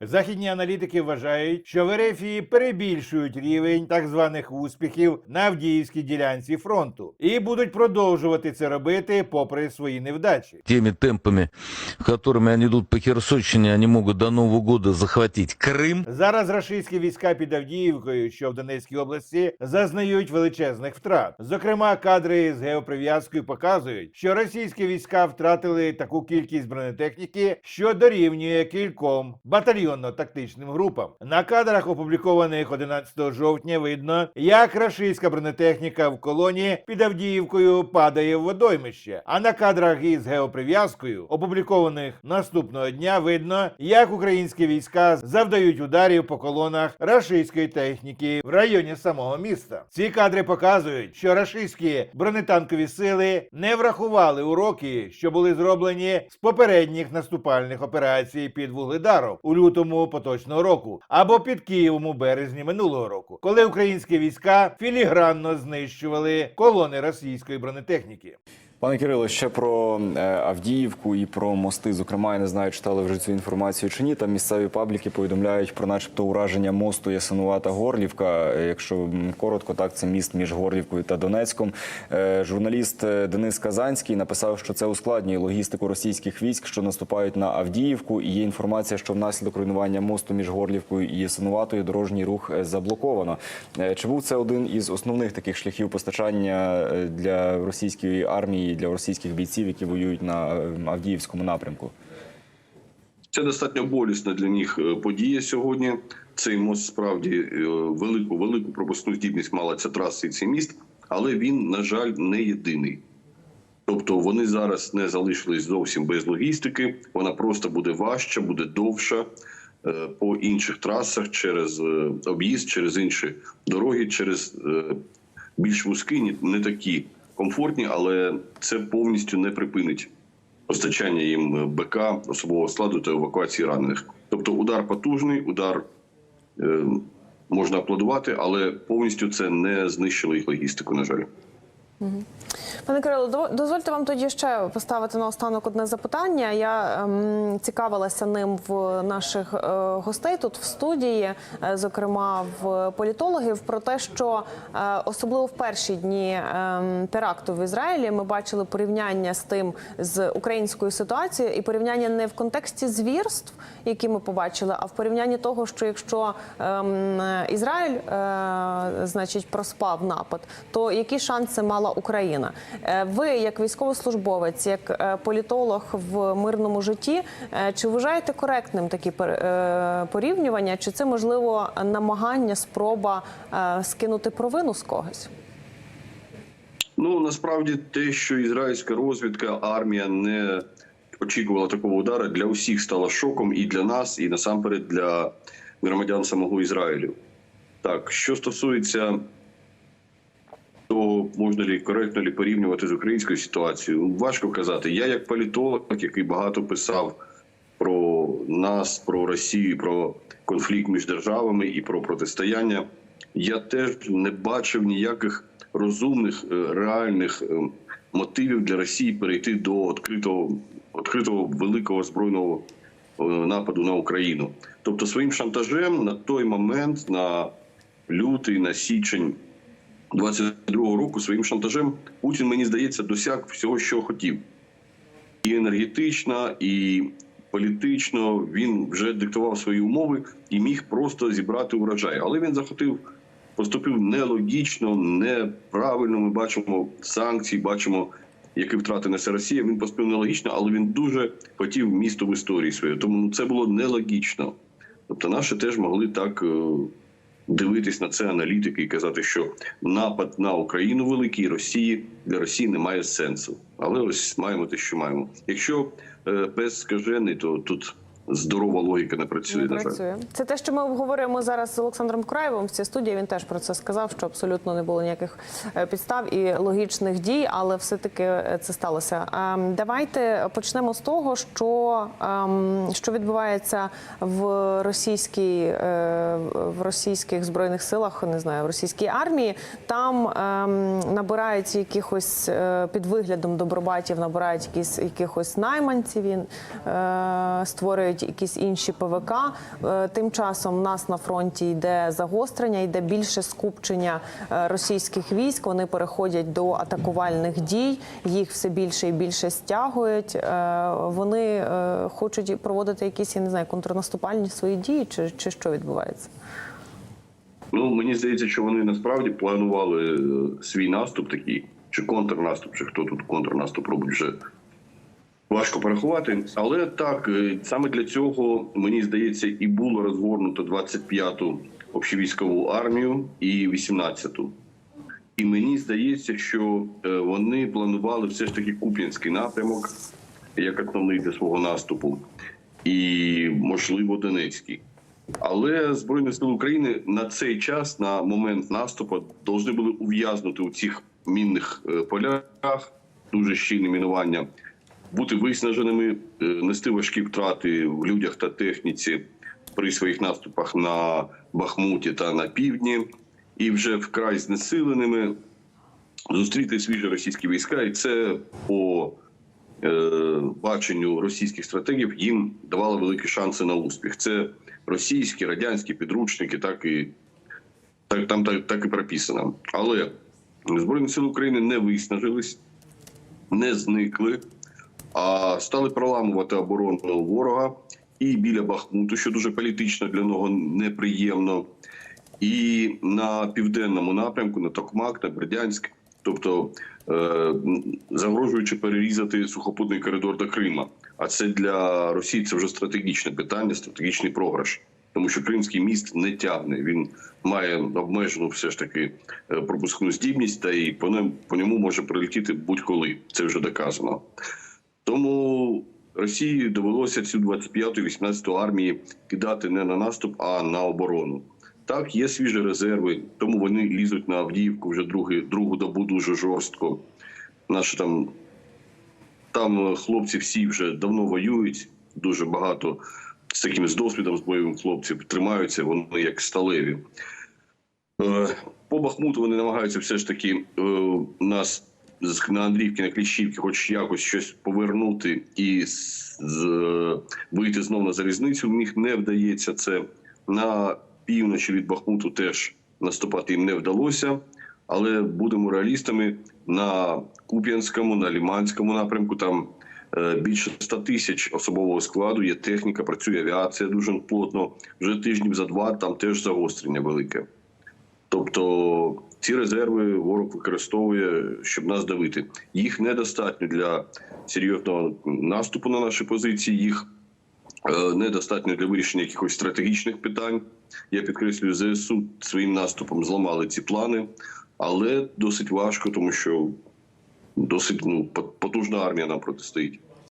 Західні аналітики вважають, що в Ерефії перебільшують рівень так званих успіхів на Авдіївській ділянці фронту і будуть продовжувати це робити попри свої невдачі. Теми темпами, которыми они идут по Херсонщине, они могут до Нового года захватить Крым. Зараз рашистські війська під Авдіївкою, що в Донецькій області, зазнають величезних втрат. Зокрема, кадри з геоприв'язкою показують, що російські війська втратили таку кількість бронетехніки, що дорівнює кільком батальйонно-тактичним групам. На кадрах, опублікованих 11 жовтня, видно, як рашистська бронетехніка в колоні під Авдіївкою падає в водоймище. А на кадрах із геоприв'язкою, опублікованих наступного дня, видно, як українські війська завдають ударів по колонах рашистської техніки в районі самого міста. Ці кадри показують, що рашистські бронетанкові сили не врахували уроки, що були зроблені з попередніх наступальних операцій під Вугледаром у лютому поточного року або під Києвом у березні минулого року, коли українські війська філігранно знищували колони російської бронетехніки. Пане Кирило, ще про е, Авдіївку і про мости. Зокрема, я не знаю, читали вже цю інформацію чи ні. Там місцеві пабліки повідомляють про, начебто, ураження мосту Ясинувата Горлівка. Е, Якщо коротко, так це міст між Горлівкою та Донецьком. Е, Журналіст Денис Казанський написав, що це ускладнює логістику російських військ, що наступають на Авдіївку. І є інформація, що внаслідок руйнування мосту між Горлівкою і Ясинуватою дорожній рух заблоковано. Чи був це один із основних таких шляхів постачання для російської армії, для російських бійців, які воюють на е, Авдіївському напрямку? Це достатньо болісна для них е, подія сьогодні. Цей мост справді е, велику велику пропускну здібність мала ця траса і цей міст, але він, на жаль, не єдиний. Тобто вони зараз не залишились зовсім без логістики. Вона просто буде важча, буде довша по інших трасах через об'їзд, через інші дороги, через більш вузькі, не такі комфортні, але це повністю не припинить постачання їм БК, особового складу та евакуації ранених. Тобто удар потужний, удар е, можна аплодувати, але повністю це не знищило їх логістику, на жаль. Пане Кирило, до- дозвольте вам тоді ще поставити наостанок одне запитання. Я ем, цікавилася ним в наших е, гостей тут в студії, е, зокрема в політологів, про те, що е, особливо в перші дні ем, теракту в Ізраїлі ми бачили порівняння з тим з українською ситуацією, і порівняння не в контексті звірств, які ми побачили, а в порівнянні того, що якщо ем, Ізраїль, е, значить, проспав напад, то які шанси мала Україна? Е, Ви, як військовослужбовець, як е, політолог в мирному житті, е, чи вважаєте коректним такі порівнювання? Чи це можливо намагання, спроба скинути провину з когось? Ну насправді те, що ізраїльська розвідка, армія не очікувала такого удару, для усіх стало шоком і для нас, і насамперед для громадян самого Ізраїлю. Так, що стосується того, можна ли коректно ли порівнювати з українською ситуацією, важко казати. Я, як політолог, який багато писав про нас, про Росію, про конфлікт між державами і про протистояння, я теж не бачив ніяких розумних, е, реальних е, мотивів для Росії перейти до відкритого, відкритого великого збройного е, нападу на Україну. Тобто своїм шантажем на той момент, на лютий, на січень 22-го року, своїм шантажем Путін, мені здається, досяг всього, що хотів. І енергетично, і політично він вже диктував свої умови і міг просто зібрати урожай. Але він захотів, поступив нелогічно, неправильно. Ми бачимо санкції, бачимо, які втрати несе Росія. Він поступив нелогічно, але він дуже хотів місто в історії своєї. Тому ну, це було нелогічно. Тобто, наші теж могли так. Дивитись на це аналітики і казати, що напад на Україну великий Росії для Росії немає сенсу. Але ось маємо те, що маємо. Якщо е, пес скажений, то тут здорова логіка не працює. Не на жаль. працює. Це те, що ми обговорюємо зараз з Олександром Краєвим в цій студії. Він теж про це сказав, що абсолютно не було ніяких е, підстав і логічних дій, але все-таки е, це сталося. Ем, Давайте почнемо з того, що, ем, що відбувається в російській е, в російських збройних силах, не знаю, в російській армії. Там ем, набирають якихось під виглядом добробатів, набирають якісь якихось найманців. Він створюють підключають якісь інші ПВК. Е, Тим часом в нас на фронті йде загострення, йде більше скупчення е, російських військ. Вони переходять до атакувальних дій. Їх все більше і більше стягують. Е, Вони хочуть проводити якісь я не знаю контрнаступальні свої дії, чи, чи що відбувається? Ну мені здається, що вони насправді планували свій наступ такий, чи контрнаступ, чи хто тут контрнаступ робить вже важко порахувати. Але так е, саме для цього мені здається, і було розгорнуто 25-ту общевійськову армію і 18-ту. І мені здається, що е, вони планували все ж таки Куп'янський напрямок як основний для свого наступу, і можливо Донецький. Але Збройні сили України на цей час, на момент наступу, повинні були ув'язнути у цих мінних е, полях, дуже щільне мінування, бути виснаженими, е, нести важкі втрати в людях та техніці при своїх наступах на Бахмуті та на півдні, і вже вкрай знесиленими зустріти свіжі російські війська, і це по е, баченню російських стратегів їм давало великі шанси на успіх. Це російські, радянські підручники, так і так там так, так і прописано. Але Збройні сили України не виснажились, не зникли, а стали проламувати оборону ворога і біля Бахмуту, що дуже політично для нього неприємно, і на південному напрямку, на Токмак, на Бердянськ, тобто е, загрожуючи перерізати сухопутний коридор до Крима. А це для Росії це вже стратегічне питання, стратегічний програш. Тому що Кримський міст не тягне. Він має обмежену все ж таки е, пропускну здібність, та ньому, по ньому може прилетіти будь-коли. Це вже доказано. Тому Росії довелося цю 25-ту 18-ту армії кидати не на наступ, а на оборону. Так, є свіжі резерви, тому вони лізуть на Авдіївку вже другу, другу добу дуже жорстко. Наші там, там хлопці всі вже давно воюють, дуже багато з таким з досвідом з бойовим хлопців тримаються, вони як сталеві. Е, По Бахмуту вони намагаються все ж таки е, нас на Андріївки, на Кліщівки, хоч якось щось повернути і з, вийти знов на залізницю. В не вдається це на півночі від Бахмуту. Теж наступати їм не вдалося. Але будемо реалістами на Куп'янському, на Ліманському напрямку. Там е, більше 100 тисяч особового складу. Є техніка, працює авіація дуже плотно. Вже тижнів за два там теж загострення велике. Тобто ці резерви ворог використовує, щоб нас давити. Їх недостатньо для серйозного наступу на наші позиції. Їх е, недостатньо для вирішення якихось стратегічних питань. Я підкреслюю, ЗСУ своїм наступом зламали ці плани, але досить важко, тому що досить ну, пот- потужна армія нам протистоїть.